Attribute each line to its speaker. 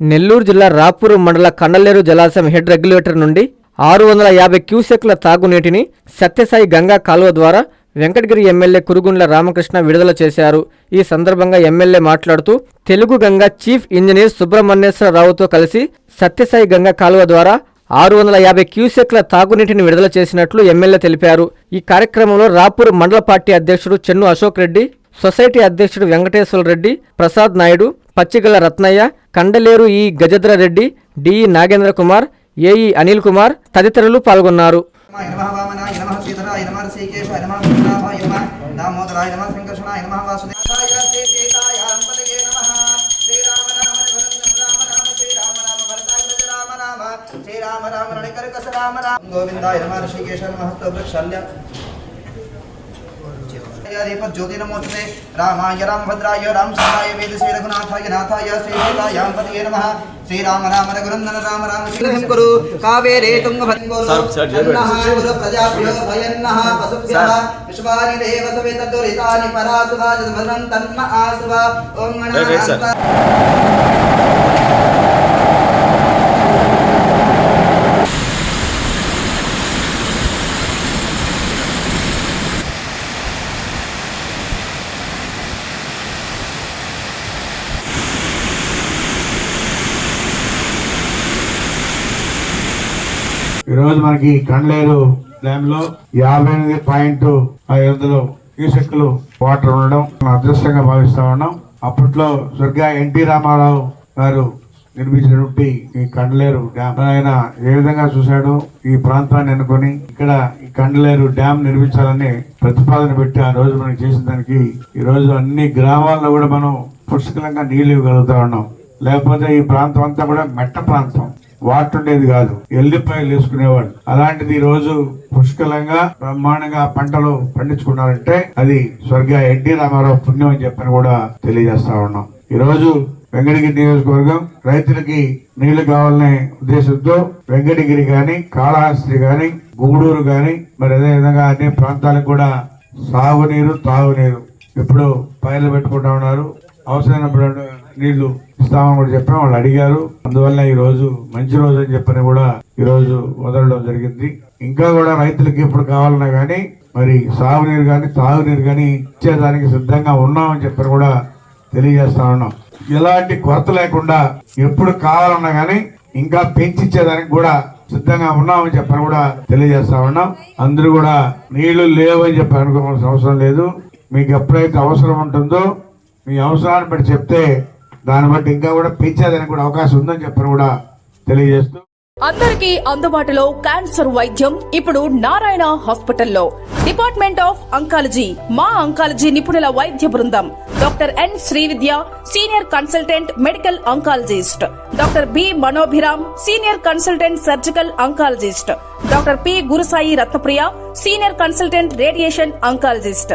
Speaker 1: నెల్లూరు జిల్లా రాపూరు మండల కండలేరు జలాశయం హెడ్ రెగ్యులేటర్ నుండి ఆరు వందల యాభై క్యూసెక్ల తాగునీటిని సత్యసాయి గంగా కాలువ ద్వారా వెంకటగిరి ఎమ్మెల్యే కురుగుండ్ల రామకృష్ణ విడుదల చేశారు. ఈ సందర్భంగా ఎమ్మెల్యే మాట్లాడుతూ తెలుగు గంగా చీఫ్ ఇంజనీర్ సుబ్రహ్మణ్యేశ్వరరావుతో కలిసి సత్యసాయి గంగా కాలువ ద్వారా ఆరు వందల యాభై క్యూసెక్ల తాగునీటిని విడుదల చేసినట్లు ఎమ్మెల్యే తెలిపారు. ఈ కార్యక్రమంలో రాపూర్ మండల పార్టీ అధ్యక్షుడు చెన్ను అశోక్ రెడ్డి సొసైటీ అధ్యక్షుడు వెంకటేశ్వర రెడ్డి ప్రసాద్ నాయుడు పచ్చిగల రత్నయ్య కండలేరు ఈ గజేంద్ర రెడ్డి డిఈ నాగేంద్ర కుమార్ ఏఈ అనిల్ కుమార్ తదితరులు పాల్గొన్నారు.
Speaker 2: గోవిందాయ నమః శ్రీకేశాయ మహత్వ స్తోత్రక్షల్య దీప జ్యోతి నమోస్తుతే రామాయ రామభద్రాయ రామచంద్రాయ వేదసే రఘునాథాయ నాథాయ శ్రీకేశాయ హంపతగే నమః శ్రీరామ రామ రఘునందన రామ రామ శ్రీరం కురు కావేరే తుంగభద్ర. ప్రజాభ్యో భయన్నః పశుభ్యః విశ్వాని దేవ సవిత దురితాని పరాసుభా భద్రం తన్మ ఆసుభ ఓం. గణానాథ
Speaker 3: ఈరోజు మనకి కండ్లేరు డ్యామ్లో యాభై ఎనిమిది పాయింట్ ఐదు వందలు క్యూసెక్లు వాటర్ ఉండడం మనం అదృష్టంగా భావిస్తా ఉన్నాం. అప్పట్లో స్వర్గ ఎన్టీ రామారావు గారు నిర్మించినటువంటి ఈ కండలేరు డ్యామ్. ఆయన ఏ విధంగా చూశాడు ఈ ప్రాంతాన్ని అనుకుని ఇక్కడ ఈ కండలేరు డ్యామ్ నిర్మించాలని ప్రతిపాదన పెట్టి ఆ రోజు మనం చేసిన దానికి ఈ రోజు అన్ని గ్రామాల్లో కూడా మనం పుష్కలంగా నీళ్ళు ఇవ్వగలుగుతా ఉన్నాం. లేకపోతే ఈ ప్రాంతం అంతా కూడా మెట్ట ప్రాంతం. వాట్ ఉండేది కాదు. ఎల్లిపాయలు వేసుకునేవాళ్ళు. అలాంటిది ఈ రోజు పుష్కలంగా బ్రహ్మాండంగా పంటలు పండించుకున్నారంటే అది స్వర్గ ఎన్టీ రామారావు పుణ్యం అని చెప్పని కూడా తెలియజేస్తా ఉన్నాం. ఈరోజు వెంకటగిరి నియోజకవర్గం రైతులకి నీళ్ళు కావాలనే ఉద్దేశంతో వెంకటగిరి గాని కాళహస్తి గాని గూడూరు గాని మరి అదే విధంగా అన్ని ప్రాంతాలకు కూడా సాగునీరు తాగునీరు ఇప్పుడు పైర్లు పెట్టుకుంటా ఉన్నారు. అవసరమైనప్పుడు నీళ్ళు ఇస్తామని కూడా చెప్పాం వాళ్ళు అడిగారు. అందువల్ల ఈ రోజు మంచి రోజు అని చెప్పని కూడా ఈ రోజు వదలడం జరిగింది. ఇంకా కూడా రైతులకి ఇప్పుడు కావాలన్నా కానీ మరి సాగునీరు కానీ తాగునీరు కానీ ఇచ్చేదానికి సిద్ధంగా ఉన్నామని చెప్పని కూడా తెలియజేస్తా ఉన్నాం. ఎలాంటి కొరత లేకుండా ఎప్పుడు కావాలన్నా కానీ ఇంకా పెంచిచ్చేదానికి కూడా సిద్ధంగా ఉన్నామని చెప్పని కూడా తెలియజేస్తా ఉన్నాం. అందరూ కూడా నీళ్ళు లేవని చెప్పి అనుకోవాల్సిన అవసరం లేదు. మీకు ఎప్పుడైతే అవసరం ఉంటుందో మీ అవసరాన్ని బట్టి చెప్తే దాన్ని బట్టి ఇంకా కూడా పెంచేదానికి కూడా అవకాశం ఉందని చెప్పని కూడా తెలియజేస్తూ
Speaker 4: అందరికీ అందుబాటులో క్యాన్సర్ వైద్యం ఇప్పుడు నారాయణ హాస్పిటల్లో. డిపార్ట్మెంట్ ఆఫ్ అంకాలజీ మా అంకాలజీ నిపుణుల వైద్య బృందం. Doctor N Srividya senior consultant medical oncologist. Doctor B Manobhiram senior consultant surgical oncologist. Doctor P Gurusai Ratnapriya senior consultant radiation oncologist.